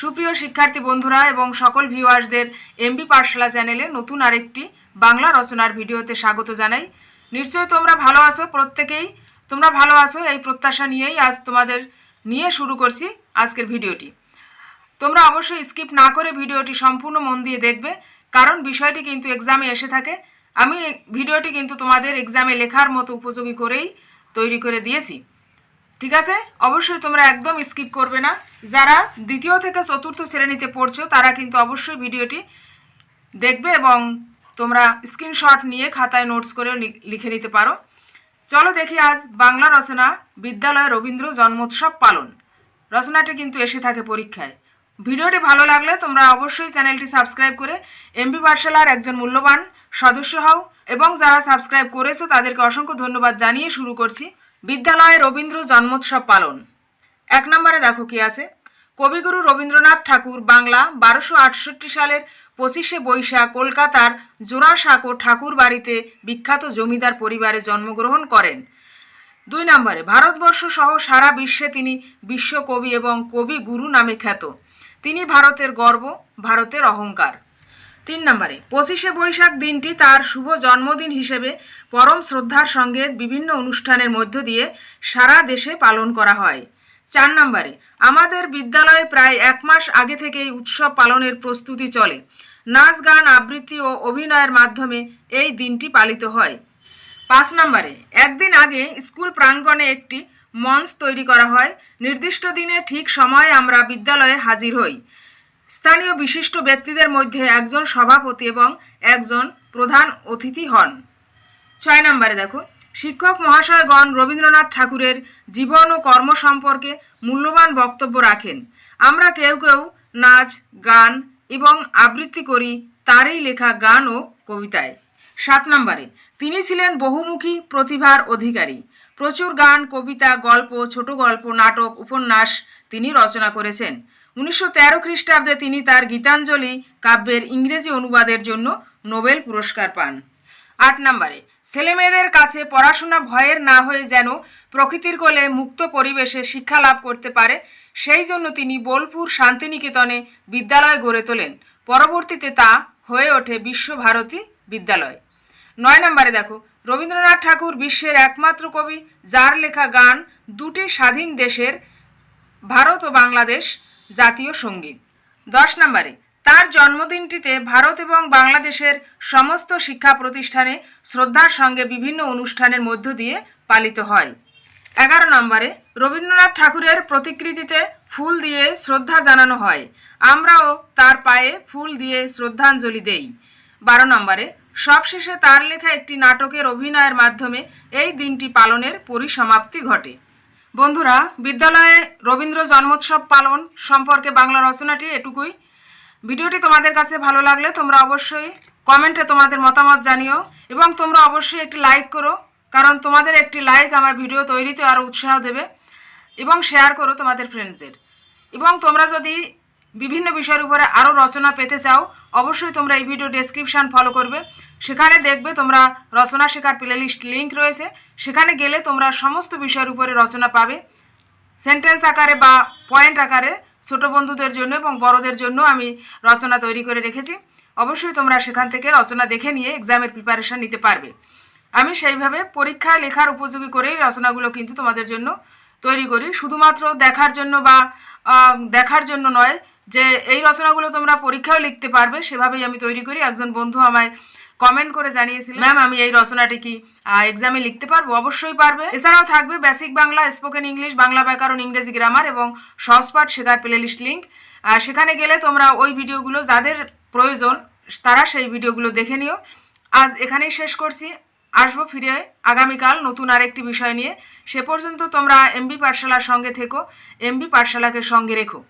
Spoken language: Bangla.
সুপ্রিয় শিক্ষার্থী বন্ধুরা এবং সকল ভিউয়ার্সদের এমবি পাঠশালা চ্যানেলে নতুন আরেকটি বাংলা রচনার ভিডিওতে স্বাগত জানাই। নিশ্চয়ই তোমরা ভালো আছো, প্রত্যেকেই তোমরা ভালো আছো, এই প্রত্যাশা নিয়েই আজ তোমাদের নিয়ে শুরু করছি আজকের ভিডিওটি। তোমরা অবশ্যই স্কিপ না করে ভিডিওটি সম্পূর্ণ মন দিয়ে দেখবে, কারণ বিষয়টি কিন্তু এক্সামে এসে থাকে। আমি ভিডিওটি কিন্তু তোমাদের এক্সামে লেখার মতো উপযোগী করেই তৈরি করে দিয়েছি। ঠিক আছে? অবশ্যই তোমরা একদম স্কিপ করবে না। যারা দ্বিতীয় থেকে চতুর্থ শ্রেণীতে পড়ছো, তারা কিন্তু অবশ্যই ভিডিওটি দেখবে এবং তোমরা স্ক্রিনশট নিয়ে খাতায় নোটস করেও লিখে নিতে পারো। চলো দেখি আজ বাংলা রচনা, বিদ্যালয় রবীন্দ্র জন্মোৎসব পালন। রচনাটি কিন্তু এসে থাকে পরীক্ষায়। ভিডিওটি ভালো লাগলে তোমরা অবশ্যই চ্যানেলটি সাবস্ক্রাইব করে এমবি পাঠশালার একজন মূল্যবান সদস্য হও এবং যারা সাবস্ক্রাইব করেছ, তাদেরকে অসংখ্য ধন্যবাদ জানিয়ে শুরু করছি। বিদ্যালয়ে রবীন্দ্র জন্মোৎসব পালন। এক নম্বরে দেখো কি আছে? কবিগুরু রবীন্দ্রনাথ ঠাকুর বাংলা বারোশো আটষট্টি সালের পঁচিশে বৈশাখ কলকাতার জোড়াসাঁকো ঠাকুর বাড়িতে বিখ্যাত জমিদার পরিবারে জন্মগ্রহণ করেন। দুই নম্বরে, ভারতবর্ষ সহ সারা বিশ্বে তিনি বিশ্বকবি এবং কবি গুরু নামে খ্যাত। তিনি ভারতের গর্ব, ভারতের অহংকার। তিন নম্বরে, পঁচিশে বৈশাখ দিনটি তার শুভ জন্মদিন হিসেবে পরম শ্রদ্ধার সঙ্গে বিভিন্ন অনুষ্ঠানের মধ্য দিয়ে সারা দেশে পালন করা হয়। চার নম্বরে, আমাদের বিদ্যালয়ে প্রায় এক মাস আগে থেকেই উৎসব পালনের প্রস্তুতি চলে। নাচ, গান, আবৃত্তি ও অভিনয়ের মাধ্যমে এই দিনটি পালিত হয়। পাঁচ নম্বরে, একদিন আগে স্কুল প্রাঙ্গণে একটি মঞ্চ তৈরি করা হয়। নির্দিষ্ট দিনে ঠিক সময়ে আমরা বিদ্যালয়ে হাজির হই। স্থানীয় বিশিষ্ট ব্যক্তিদের মধ্যে একজন সভাপতি এবং একজন প্রধান অতিথি হন। ছয় নম্বরে দেখো, শিক্ষক মহাশয়গণ রবীন্দ্রনাথ ঠাকুরের জীবন ও কর্ম সম্পর্কে মূল্যবান বক্তব্য রাখেন। আমরা কেউ কেউ নাচ, গান এবং আবৃত্তি করি তারই লেখা গান ও কবিতায়। সাত নম্বরে, তিনি ছিলেন বহুমুখী প্রতিভার অধিকারী। প্রচুর গান, কবিতা, গল্প, ছোট গল্প, নাটক, উপন্যাস তিনি রচনা করেছেন। উনিশশো তেরো খ্রিস্টাব্দে তিনি তার গীতাঞ্জলি কাব্যের ইংরেজি অনুবাদের জন্য নোবেল পুরস্কার পান। আট নম্বরে, ছেলেমেয়েদের কাছে পড়াশোনা ভয়ের না হয়ে যেন প্রকৃতির কোলে মুক্ত পরিবেশে শিক্ষা লাভ করতে পারে, সেই জন্য তিনি বোলপুর শান্তিনিকেতনে বিদ্যালয় গড়ে তোলেন। পরবর্তীতে তা হয়ে ওঠে বিশ্বভারতী বিদ্যালয়। নয় নম্বরে দেখো রবীন্দ্রনাথ ঠাকুর বিশ্বের একমাত্র কবি, যার লেখা গান দুটি স্বাধীন দেশের, ভারত ও বাংলাদেশ জাতীয় সংগীত। দশ নম্বরে, তার জন্মদিনটিতে ভারত এবং বাংলাদেশের সমস্ত শিক্ষা প্রতিষ্ঠানে শ্রদ্ধার সঙ্গে বিভিন্ন অনুষ্ঠানের মধ্য দিয়ে পালিত হয়। এগারো নম্বরে, রবীন্দ্রনাথ ঠাকুরের প্রতিকৃতিতে ফুল দিয়ে শ্রদ্ধা জানানো হয়। আমরাও তার পায়ে ফুল দিয়ে শ্রদ্ধাঞ্জলি দেই। বারো নম্বরে সবশেষে তার লেখা একটি নাটকের অভিনয়ের মাধ্যমে এই দিনটি পালনের পরিসমাপ্তি ঘটে। বন্ধুরা, বিদ্যালয়ে রবীন্দ্র জন্মোৎসব পালন সম্পর্কে বাংলা রচনাটি এটুকুই। ভিডিওটি তোমাদের কাছে ভালো লাগলে তোমরা অবশ্যই কমেন্টে তোমাদের মতামত জানিও এবং তোমরা অবশ্যই একটি লাইক করো, কারণ তোমাদের একটি লাইক আমার ভিডিও তৈরিতে আরও উৎসাহ দেবে এবং শেয়ার করো তোমাদের ফ্রেন্ডসদের এবং তোমরা যদি বিভিন্ন বিষয়ের উপরে আরও রচনা পেতে চাও, অবশ্যই তোমরা এই ভিডিও ডেসক্রিপশান ফলো করবে। সেখানে দেখবে তোমরা রচনা শেখার প্লেলিস্ট লিঙ্ক রয়েছে। সেখানে গেলে তোমরা সমস্ত বিষয়ের উপরে রচনা পাবে। সেন্টেন্স আকারে বা পয়েন্ট আকারে ছোট বন্ধুদের জন্য এবং বড়দের জন্য আমি রচনা তৈরি করে রেখেছি। অবশ্যই তোমরা সেখান থেকে রচনা দেখে নিয়ে এক্সামের প্রিপারেশন নিতে পারবে। আমি সেইভাবে পরীক্ষায় লেখার উপযোগী করেই রচনাগুলো কিন্তু তোমাদের জন্য তৈরি করি। শুধুমাত্র দেখার জন্য বা দেখার জন্য নয় যে এই রচনাগুলো তোমরা পরীক্ষাও লিখতে পারবে, সেভাবেই আমি তৈরি করি। একজন বন্ধু আমায় কমেন্ট করে জানিয়েছিল ম্যাম আমি এই রচনাটি কি এক্সামে লিখতে পারব? অবশ্যই পারবে। এছাড়াও থাকবে basic Bangla spoken English Bangla ব্যাকরণ ইংরেজি গ্রামার এবং সহজপাঠ শেখার প্লেলিস্ট লিঙ্ক সেখানে গেলে তোমরা ওই ভিডিওগুলো, যাদের প্রয়োজন, তারা সেই ভিডিওগুলো দেখে নিও। আজ এখানেই শেষ করছি। আসব ফিরে আগামীকাল নতুন আরেকটি বিষয় নিয়ে। সে পর্যন্ত তোমরা এমবি পাঠশালার সঙ্গে থেকো। এমবি পাঠশালাকে সঙ্গে রেখো।